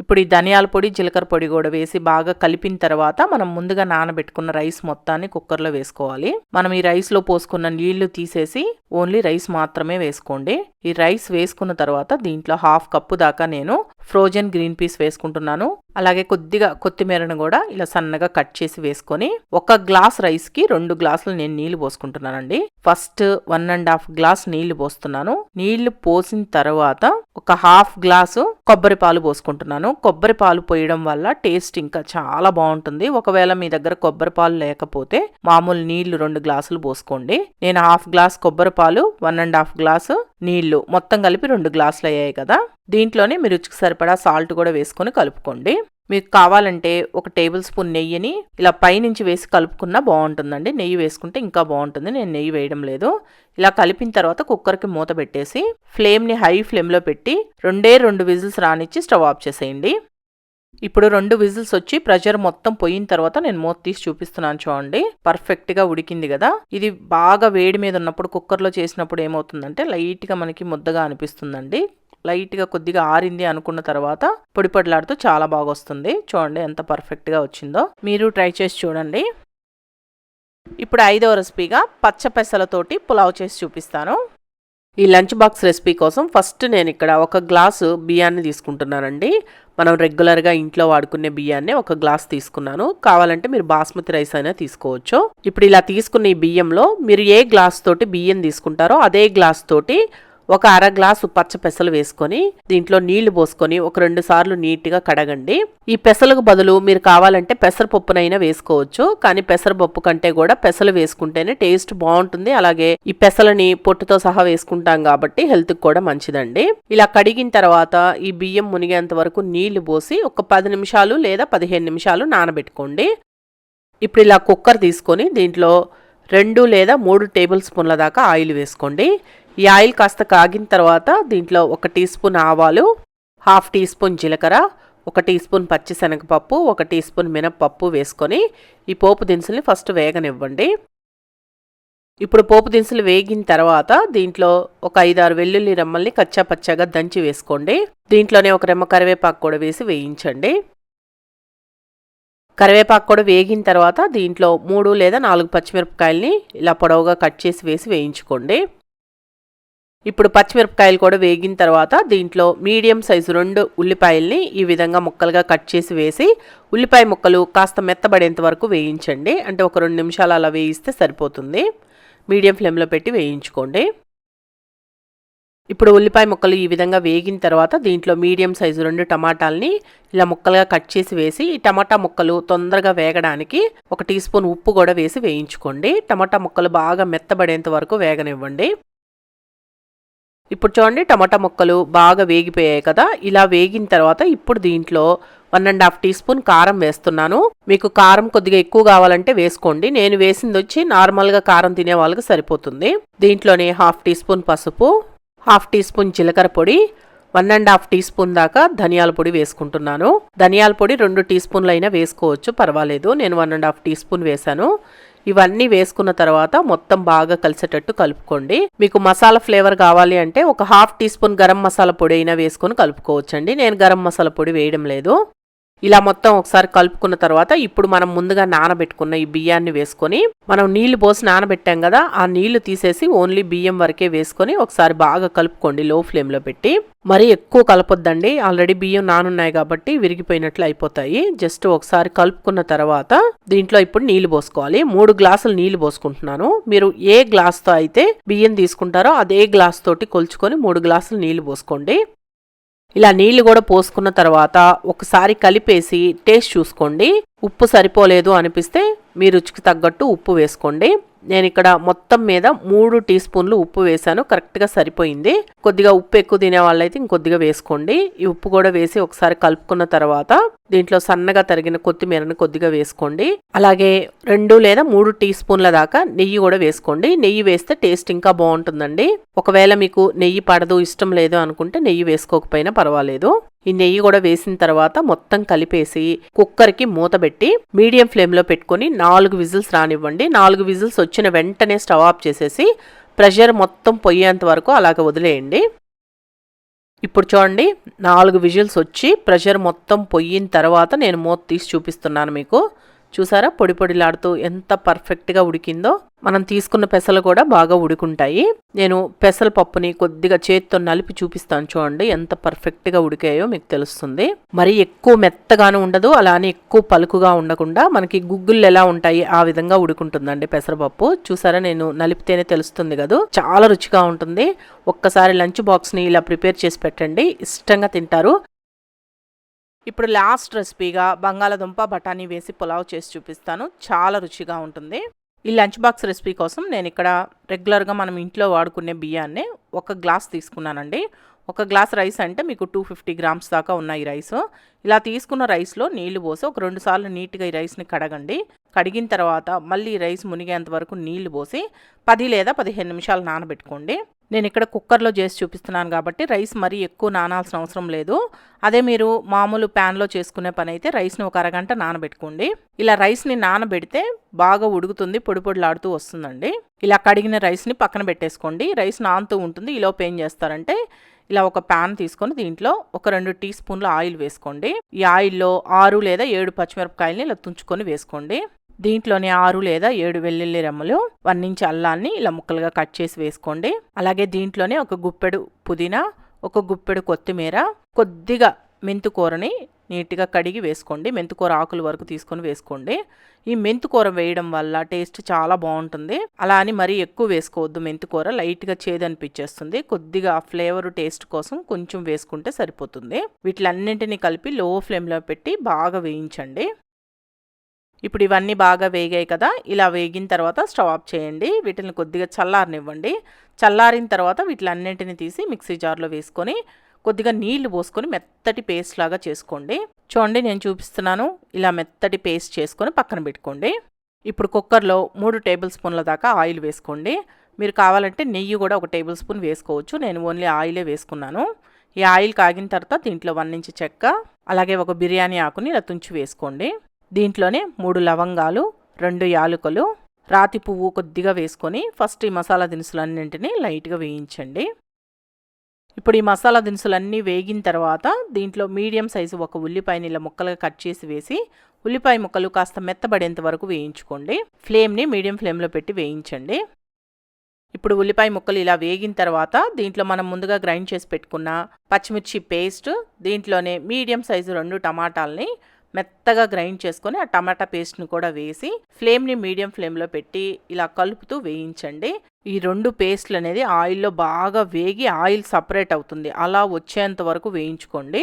ఇప్పుడు ఈ ధనియాల పొడి జీలకర్ర పొడి కూడా వేసి బాగా కలిపిన తర్వాత మనం ముందుగా నానబెట్టుకున్న రైస్ మొత్తాన్ని కుక్కర్లో వేసుకోవాలి. మనం ఈ రైస్లో పోసుకున్న నీళ్ళు తీసేసి ఓన్లీ రైస్ మాత్రమే వేసుకోండి. ఈ రైస్ వేసుకున్న తర్వాత దీంట్లో హాఫ్ కప్పు దాకా నేను ఫ్రోజన్ గ్రీన్ పీస్ వేసుకుంటున్నాను. అలాగే కొద్దిగా కొత్తిమీరను కూడా ఇలా సన్నగా కట్ చేసి వేసుకొని ఒక గ్లాస్ రైస్కి రెండు గ్లాసులు నేను నీళ్ళు పోసుకుంటున్నానండి. First one and half glass నీళ్ళు పోస్తున్నాను. నీళ్ళు పోసిన తర్వాత ఒక హాఫ్ గ్లాసు కొబ్బరి పాలు పోసుకుంటున్నాను. కొబ్బరి పాలు పోయడం వల్ల టేస్ట్ ఇంకా చాలా బాగుంటుంది. ఒకవేళ మీ దగ్గర కొబ్బరి పాలు లేకపోతే మామూలు నీళ్ళు రెండు గ్లాసులు పోసుకోండి. నేను హాఫ్ గ్లాస్ కొబ్బరి పాలు వన్ అండ్ హాఫ్ గ్లాసు నీళ్ళు మొత్తం కలిపి రెండు గ్లాసులు అయ్యాయి కదా. దీంట్లోనే మీరు రుచికి సరిపడా సాల్ట్ కూడా వేసుకొని కలుపుకోండి. మీకు కావాలంటే ఒక టేబుల్ స్పూన్ నెయ్యిని ఇలా పైనుంచి వేసి కలుపుకున్నా బాగుంటుందండి. నెయ్యి వేసుకుంటే ఇంకా బాగుంటుంది. నేను నెయ్యి వేయడం లేదు. ఇలా కలిపిన తర్వాత కుక్కర్కి మూత పెట్టేసి ఫ్లేమ్ని హై ఫ్లేమ్లో పెట్టి రెండే రెండు విజిల్స్ రానిచ్చి స్టవ్ ఆఫ్ చేసేయండి. ఇప్పుడు రెండు విజిల్స్ వచ్చి ప్రెషర్ మొత్తం పోయిన తర్వాత నేను మూత తీసి చూపిస్తున్నాను చూడండి. పర్ఫెక్ట్గా ఉడికింది కదా. ఇది బాగా వేడి మీద ఉన్నప్పుడు కుక్కర్లో చేసినప్పుడు ఏమవుతుందంటే లైట్గా మనకి ముద్దగా అనిపిస్తుందండి. లైట్గా కొద్దిగా ఆరింది అనుకున్న తర్వాత పొడిపొడిలాడుతూ చాలా బాగా వస్తుంది. చూడండి ఎంత పర్ఫెక్ట్గా వచ్చిందో. మీరు ట్రై చేసి చూడండి. ఇప్పుడు ఐదవ రెసిపీగా పచ్చ పెసలతోటి పులావ్ చేసి చూపిస్తాను. ఈ లంచ్ బాక్స్ రెసిపీ కోసం ఫస్ట్ నేను ఇక్కడ ఒక గ్లాసు బియ్యాన్ని తీసుకుంటున్నానండి. మనం రెగ్యులర్గా ఇంట్లో వాడుకునే బియ్యాన్ని ఒక గ్లాస్ తీసుకున్నాను. కావాలంటే మీరు బాస్మతి రైస్ అయినా తీసుకోవచ్చు. ఇప్పుడు ఇలా తీసుకున్న ఈ బియ్యంలో మీరు ఏ గ్లాస్ తోటి బియ్యం తీసుకుంటారో అదే గ్లాస్ తోటి ఒక అర గ్లాసు పచ్చ పెసలు వేసుకొని దీంట్లో నీళ్ళు పోసుకొని ఒక రెండు సార్లు నీట్గా కడగండి. ఈ పెసలకు బదులు మీరు కావాలంటే పెసరపప్పునైనా వేసుకోవచ్చు. కానీ పెసరపప్పు కంటే కూడా పెసలు వేసుకుంటేనే టేస్ట్ బాగుంటుంది. అలాగే ఈ పెసలని పొట్టుతో సహా వేసుకుంటాం కాబట్టి హెల్త్కి కూడా మంచిదండి. ఇలా కడిగిన తర్వాత ఈ బియ్యం మునిగేంత వరకు నీళ్ళు పోసి ఒక పది నిమిషాలు లేదా పదిహేను నిమిషాలు నానబెట్టుకోండి. ఇప్పుడు ఇలా కుక్కర్ తీసుకొని దీంట్లో రెండు లేదా మూడు టేబుల్ స్పూన్ల దాకా ఆయిల్ వేసుకోండి. ఈ ఆయిల్ కాస్త కాగిన తర్వాత దీంట్లో ఒక టీ స్పూన్ ఆవాలు హాఫ్ టీ స్పూన్ జీలకర్ర ఒక టీ స్పూన్ పచ్చిశనగపప్పు ఒక టీ స్పూన్ మినప్పప్పు వేసుకొని ఈ పోపు దినుసుల్ని ఫస్ట్ వేగనివ్వండి. ఇప్పుడు పోపు దినుసులు వేగిన తర్వాత దీంట్లో ఒక ఐదారు వెల్లుల్లి రెమ్మల్ని కచ్చా పచ్చాగా దంచి వేసుకోండి. దీంట్లోనే ఒక రెమ్మ కరివేపాకు కూడా వేసి వేయించండి. కరివేపాకు కూడా వేగిన తర్వాత దీంట్లో మూడు లేదా నాలుగు పచ్చిమిరపకాయల్ని ఇలా పొడవుగా కట్ చేసి వేసి వేయించుకోండి. ఇప్పుడు పచ్చిమిరపకాయలు కూడా వేగిన తర్వాత దీంట్లో మీడియం సైజు రెండు ఉల్లిపాయల్ని ఈ విధంగా ముక్కలుగా కట్ చేసి వేసి ఉల్లిపాయ ముక్కలు కాస్త మెత్తబడేంత వరకు వేయించండి. అంటే ఒక రెండు నిమిషాలు అలా వేయిస్తే సరిపోతుంది. మీడియం ఫ్లేమ్లో పెట్టి వేయించుకోండి. ఇప్పుడు ఉల్లిపాయ ముక్కలు ఈ విధంగా వేగిన తర్వాత దీంట్లో మీడియం సైజు రెండు టమాటాలని ఇలా ముక్కలుగా కట్ చేసి వేసి ఈ టమాటా ముక్కలు తొందరగా వేగడానికి ఒక టీ స్పూన్ ఉప్పు కూడా వేసి వేయించుకోండి. టమాటా ముక్కలు బాగా మెత్తబడేంత వరకు వేగనివ్వండి. ఇప్పుడు చూడండి టమాటా ముక్కలు బాగా వేగిపోయాయి కదా. ఇలా వేగిన తర్వాత ఇప్పుడు దీంట్లో one and half teaspoon కారం వేస్తున్నాను. మీకు కారం కొద్దిగా ఎక్కువ కావాలంటే వేసుకోండి. నేను వేసింది వచ్చి నార్మల్గా కారం తినే వాళ్ళకి సరిపోతుంది. దీంట్లోనే హాఫ్ టీ స్పూన్ పసుపు హాఫ్ టీ స్పూన్ జీలకర్ర పొడి one and half teaspoon దాకా ధనియాల పొడి వేసుకుంటున్నాను. ధనియాల పొడి రెండు టీ స్పూన్లు అయినా వేసుకోవచ్చు పర్వాలేదు. నేను one and half teaspoon వేశాను. ఇవన్నీ వేసుకున్న తర్వాత మొత్తం బాగా కలిసేటట్టు కలుపుకోండి. మీకు మసాలా ఫ్లేవర్ కావాలి అంటే ఒక half teaspoon garam masala పొడి అయినా వేసుకొని కలుపుకోవచ్చండి. నేను గరం మసాలా పొడి వేయడం లేదు. ఇలా మొత్తం ఒకసారి కలుపుకున్న తర్వాత ఇప్పుడు మనం ముందుగా నానబెట్టుకున్న ఈ బియ్యాన్ని వేసుకొని మనం నీళ్ళు పోసి నానబెట్టాం కదా ఆ నీళ్ళు తీసేసి ఓన్లీ బియ్యం వరకే వేసుకొని ఒకసారి బాగా కలుపుకోండి లో ఫ్లేమ్లో పెట్టి. మరీ ఎక్కువ కలపొద్దండి ఆల్రెడీ బియ్యం నానున్నాయి కాబట్టి విరిగిపోయినట్లు అయిపోతాయి. జస్ట్ ఒకసారి కలుపుకున్న తర్వాత దీంట్లో ఇప్పుడు నీళ్ళు పోసుకోవాలి. మూడు గ్లాసులు నీళ్ళు పోసుకుంటున్నాను. మీరు ఏ గ్లాస్తో అయితే బియ్యం తీసుకుంటారో అదే గ్లాస్ తోటి కొలుచుకొని మూడు గ్లాసులు నీళ్ళు పోసుకోండి. ఇలా నీళ్ళు కూడా పోసుకున్న తర్వాత ఒకసారి కలిపేసి టేస్ట్ చూసుకోండి. ఉప్పు సరిపోలేదు అనిపిస్తే మీ రుచికి తగ్గట్టు ఉప్పు వేసుకోండి. నేను ఇక్కడ మొత్తం మీద మూడు టీ స్పూన్లు ఉప్పు వేశాను. కరెక్ట్గా సరిపోయింది. కొద్దిగా ఉప్పు ఎక్కువ తినే వాళ్ళైతే ఇంకొద్దిగా వేసుకోండి. ఈ ఉప్పు కూడా వేసి ఒకసారి కలుపుకున్న తర్వాత దీంట్లో సన్నగా తరిగిన కొత్తిమీరను కొద్దిగా వేసుకోండి. అలాగే రెండు లేదా మూడు టీ స్పూన్ల దాకా నెయ్యి కూడా వేసుకోండి. నెయ్యి వేస్తే టేస్ట్ ఇంకా బాగుంటుందండి. ఒకవేళ మీకు నెయ్యి పడదు ఇష్టం లేదు అనుకుంటే నెయ్యి వేసుకోకపోయినా పర్వాలేదు. ఈ నెయ్యి కూడా వేసిన తర్వాత మొత్తం కలిపేసి కుక్కర్కి మూత పెట్టి మీడియం ఫ్లేమ్లో పెట్టుకొని నాలుగు విజిల్స్ రానివ్వండి. నాలుగు విజిల్స్ వచ్చిన వెంటనే స్టవ్ ఆఫ్ చేసేసి ప్రెషర్ మొత్తం పొయ్యేంత వరకు అలాగ వదిలేయండి. ఇప్పుడు చూడండి నాలుగు విజిల్స్ వచ్చి ప్రెషర్ మొత్తం పొయ్యిన తర్వాత నేను మూత తీసి చూపిస్తున్నాను మీకు. చూసారా? పొడి పొడిలాడుతూ ఎంత పర్ఫెక్ట్గా ఉడికిందో. మనం తీసుకున్న పెసలు కూడా బాగా ఉడుకుంటాయి. నేను పెసల పప్పుని కొద్దిగా చేతితో నలిపి చూపిస్తాను చూడండి ఎంత పర్ఫెక్ట్గా ఉడికాయో మీకు తెలుస్తుంది. మరి ఎక్కువ మెత్తగాను ఉండదు అలానే ఎక్కువ పలుకుగా ఉండకుండా మనకి గుగ్గులు ఎలా ఉంటాయి ఆ విధంగా ఉడుకుంటుందండి పెసరపప్పు చూసారా? నేను నలిపితేనే తెలుస్తుంది కదా. చాలా రుచిగా ఉంటుంది. ఒక్కసారి లంచ్ బాక్స్ని ఇలా ప్రిపేర్ చేసి పెట్టండి. ఇష్టంగా తింటారు. ఇప్పుడు లాస్ట్ రెసిపీగా బంగాళదుంప బఠానీ వేసి పులావ్ చేసి చూపిస్తాను. చాలా రుచిగా ఉంటుంది. ఈ లంచ్ బాక్స్ రెసిపీ కోసం నేను ఇక్కడ రెగ్యులర్గా మనం ఇంట్లో వాడుకునే బియ్యాన్ని ఒక గ్లాస్ తీసుకున్నానండి. ఒక గ్లాస్ రైస్ అంటే మీకు టూ ఫిఫ్టీ గ్రామ్స్ దాకా ఉన్నాయి రైస్. ఇలా తీసుకున్న రైస్లో నీళ్ళు పోసి ఒక రెండు సార్లు నీట్గా ఈ రైస్ని కడగండి. కడిగిన తర్వాత మళ్ళీ రైస్ మునిగేంత వరకు నీళ్ళు పోసి పది లేదా పదిహేను నిమిషాలు నానబెట్టుకోండి. నేను ఇక్కడ కుక్కర్లో చేసి చూపిస్తున్నాను కాబట్టి రైస్ మరీ ఎక్కువ నానాల్సిన అవసరం లేదు. అదే మీరు మామూలు ప్యాన్లో చేసుకునే పని అయితే రైస్ని ఒక అరగంట నానబెట్టుకోండి. ఇలా రైస్ని నానబెడితే బాగా ఉడుకుతుంది పొడి పొడిలాడుతూ వస్తుందండి. ఇలా కడిగిన రైస్ని పక్కన పెట్టేసుకోండి. రైస్ నానుతూ ఉంటుంది. ఈలోపు ఏం చేస్తారంటే ఇలా ఒక ప్యాన్ తీసుకొని దీంట్లో ఒక రెండు టీ స్పూన్ల ఆయిల్ వేసుకోండి. ఈ ఆయిల్లో ఆరు లేదా ఏడు పచ్చిమిరపకాయలని ఇలా తుంచుకొని వేసుకోండి. దీంట్లోనే ఆరు లేదా ఏడు వెల్లుల్లి రెమ్మలు వన్ ఇంచ్ అల్లాన్ని ఇలా ముక్కలుగా కట్ చేసి వేసుకోండి. అలాగే దీంట్లోనే ఒక గుప్పెడు పుదీనా ఒక గుప్పెడు కొత్తిమీర కొద్దిగా మెంతుకూరని నీట్గా కడిగి వేసుకోండి. మెంతుకూర ఆకుల వరకు తీసుకొని వేసుకోండి. ఈ మెంతుకూర వేయడం వల్ల టేస్ట్ చాలా బాగుంటుంది. అలా అని మరీ ఎక్కువ వేసుకోవద్దు. మెంతుకూర లైట్గా చేదనిపించేస్తుంది. కొద్దిగా ఫ్లేవర్ టేస్ట్ కోసం కొంచెం వేసుకుంటే సరిపోతుంది. వీటిలన్నింటినీ కలిపి లో ఫ్లేమ్లో పెట్టి బాగా వేయించండి. ఇప్పుడు ఇవన్నీ బాగా వేగాయి కదా ఇలా వేగిన తర్వాత స్టవ్ ఆఫ్ చేయండి. వీటిని కొద్దిగా చల్లారనివ్వండి. చల్లారిన తర్వాత వీటిలన్నింటిని తీసి మిక్సీ జార్లో వేసుకొని కొద్దిగా నీళ్ళు పోసుకొని మెత్తటి పేస్ట్ లాగా చేసుకోండి. చూడండి నేను చూపిస్తున్నాను. ఇలా మెత్తటి పేస్ట్ చేసుకొని పక్కన పెట్టుకోండి. ఇప్పుడు కుక్కర్లో మూడు టేబుల్ స్పూన్ల దాకా ఆయిల్ వేసుకోండి. మీరు కావాలంటే నెయ్యి కూడా ఒక టేబుల్ స్పూన్ వేసుకోవచ్చు. నేను ఓన్లీ ఆయిలే వేసుకున్నాను. ఈ ఆయిల్ కాగిన తర్వాత దీంట్లో వన్ ఇంచ్ చెక్క అలాగే ఒక బిర్యానీ ఆకుని ఇలా తుంచి వేసుకోండి. దీంట్లోనే మూడు లవంగాలు రెండు యాలకులు రాతి పువ్వు కొద్దిగా వేసుకొని ఫస్ట్ ఈ మసాలా దినుసులన్నింటినీ లైట్గా వేయించండి. ఇప్పుడు ఈ మసాలా దినుసులన్నీ వేగిన తర్వాత దీంట్లో మీడియం సైజు ఒక ఉల్లిపాయని ఇలా ముక్కలుగా కట్ చేసి వేసి ఉల్లిపాయ ముక్కలు కాస్త మెత్తబడేంత వరకు వేయించుకోండి. ఫ్లేమ్ని మీడియం ఫ్లేమ్లో పెట్టి వేయించండి. ఇప్పుడు ఉల్లిపాయ ముక్కలు ఇలా వేగిన తర్వాత దీంట్లో మనం ముందుగా గ్రైండ్ చేసి పెట్టుకున్న పచ్చిమిర్చి పేస్ట్ దీంట్లోనే మీడియం సైజు రెండు టమాటాలని మెత్తగా గ్రైండ్ చేసుకొని ఆ టమాటా పేస్ట్ని కూడా వేసి ఫ్లేమ్ని మీడియం ఫ్లేమ్లో పెట్టి ఇలా కలుపుతూ వేయించండి. ఈ రెండు పేస్ట్లు అనేది ఆయిల్లో బాగా వేగి ఆయిల్ సపరేట్ అవుతుంది. అలా వచ్చేంత వరకు వేయించుకోండి.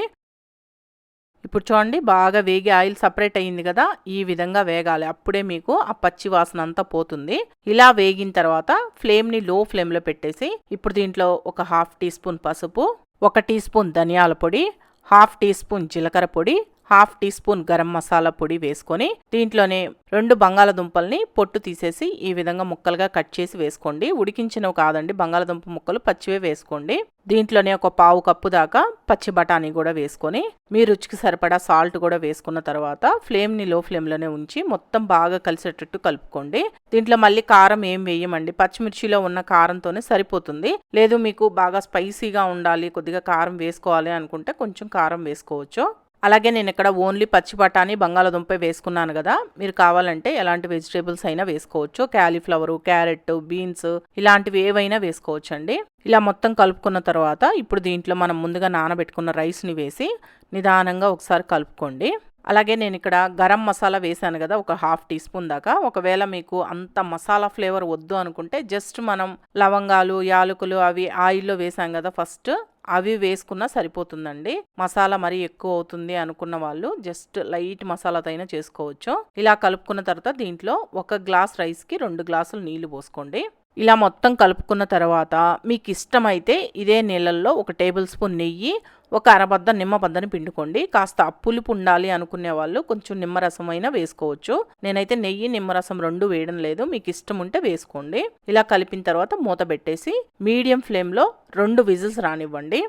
ఇప్పుడు చూడండి బాగా వేగి ఆయిల్ సపరేట్ అయ్యింది కదా ఈ విధంగా వేగాలి. అప్పుడే మీకు ఆ పచ్చి వాసన అంతా పోతుంది. ఇలా వేగిన తర్వాత ఫ్లేమ్ని లో ఫ్లేమ్లో పెట్టేసి ఇప్పుడు దీంట్లో ఒక హాఫ్ టీ స్పూన్ పసుపు ఒక టీ స్పూన్ ధనియాల పొడి హాఫ్ టీ స్పూన్ జీలకర్ర పొడి half teaspoon garam masala పొడి వేసుకొని దీంట్లోనే రెండు బంగాళదుంపల్ని పొట్టు తీసేసి ఈ విధంగా ముక్కలుగా కట్ చేసి వేసుకోండి. ఉడికించినవి కాదండి బంగాళదుంప ముక్కలు పచ్చివే వేసుకోండి. దీంట్లోనే ఒక పావు కప్పు దాకా పచ్చి బఠానీ కూడా వేసుకొని మీ రుచికి సరిపడా సాల్ట్ కూడా వేసుకున్న తర్వాత ఫ్లేమ్ని లో ఫ్లేమ్లోనే ఉంచి మొత్తం బాగా కలిసేటట్టు కలుపుకోండి. దీంట్లో మళ్ళీ కారం ఏం వేయమండి పచ్చిమిర్చిలో ఉన్న కారంతోనే సరిపోతుంది. లేదు మీకు బాగా స్పైసీగా ఉండాలి కొద్దిగా కారం వేసుకోవాలి అనుకుంటే కొంచెం కారం వేసుకోవచ్చు. అలాగే నేను ఇక్కడ ఓన్లీ పచ్చి బఠానీ బంగాళదుంప వేసుకున్నాను కదా. మీరు కావాలంటే ఎలాంటి వెజిటేబుల్స్ అయినా వేసుకోవచ్చు. క్యాలీఫ్లవరు క్యారెట్ బీన్స్ ఇలాంటివి ఏవైనా వేసుకోవచ్చు అండి ఇలా మొత్తం కలుపుకున్న తర్వాత ఇప్పుడు దీంట్లో మనం ముందుగా నానబెట్టుకున్న రైస్ని వేసి నిదానంగా ఒకసారి కలుపుకోండి. అలాగే నేను ఇక్కడ గరం మసాలా వేసాను కదా ఒక హాఫ్ టీ స్పూన్ దాకా. ఒకవేళ మీకు అంత మసాలా ఫ్లేవర్ వద్దు అనుకుంటే జస్ట్ మనం లవంగాలు యాలకులు అవి ఆయిల్లో వేసాం కదా ఫస్ట్. అవి వేసుకున్నా సరిపోతుందండి. మసాలా మరీ ఎక్కువ అవుతుంది అనుకున్న వాళ్ళు జస్ట్ లైట్ మసాలాతో చేసుకోవచ్చు. ఇలా కలుపుకున్న తర్వాత దీంట్లో ఒక గ్లాస్ రైస్కి రెండు గ్లాసులు నీళ్ళు పోసుకోండి. ఇలా మొత్తం కలుపుకున్న తర్వాత మీకు ఇష్టమైతే ఇదే నీళ్ళల్లో ఒక టేబుల్ స్పూన్ నెయ్యి ఒక అరబద్ద నిమ్మబద్దని పిండుకోండి. కాస్త పులుపు ఉండాలి అనుకునే వాళ్ళు కొంచెం నిమ్మరసం అయినా వేసుకోవచ్చు. నేనైతే నెయ్యి నిమ్మరసం రెండు వేయడం లేదు. మీకు ఇష్టం ఉంటే వేసుకోండి. ఇలా కలిపిన తర్వాత మూత పెట్టేసి మీడియం ఫ్లేమ్లో రెండు విజిల్స్ రానివ్వండి.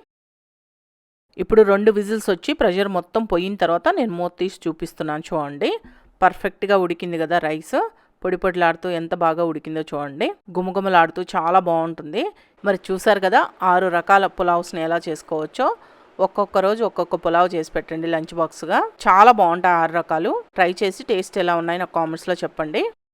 ఇప్పుడు రెండు విజిల్స్ వచ్చి ప్రెషర్ మొత్తం పోయిన తర్వాత నేను మూత తీసి చూపిస్తున్నాను చూడండి. పర్ఫెక్ట్గా ఉడికింది కదా రైస్. పొడి పొడిలాడుతూ ఎంత బాగా ఉడికిందో చూడండి. గుమగుమలాడుతూ చాలా బాగుంటుంది. మరి చూసారు కదా ఆరు రకాల పులావ్స్ని ఎలా చేసుకోవచ్చో. ఒక్కొక్క రోజు ఒక్కొక్క పులావ్ చేసి పెట్టండి లంచ్ బాక్స్గా. చాలా బాగుంటాయి ఆరు రకాలు. ట్రై చేసి టేస్ట్ ఎలా ఉన్నాయి నాకు కామెంట్స్లో చెప్పండి.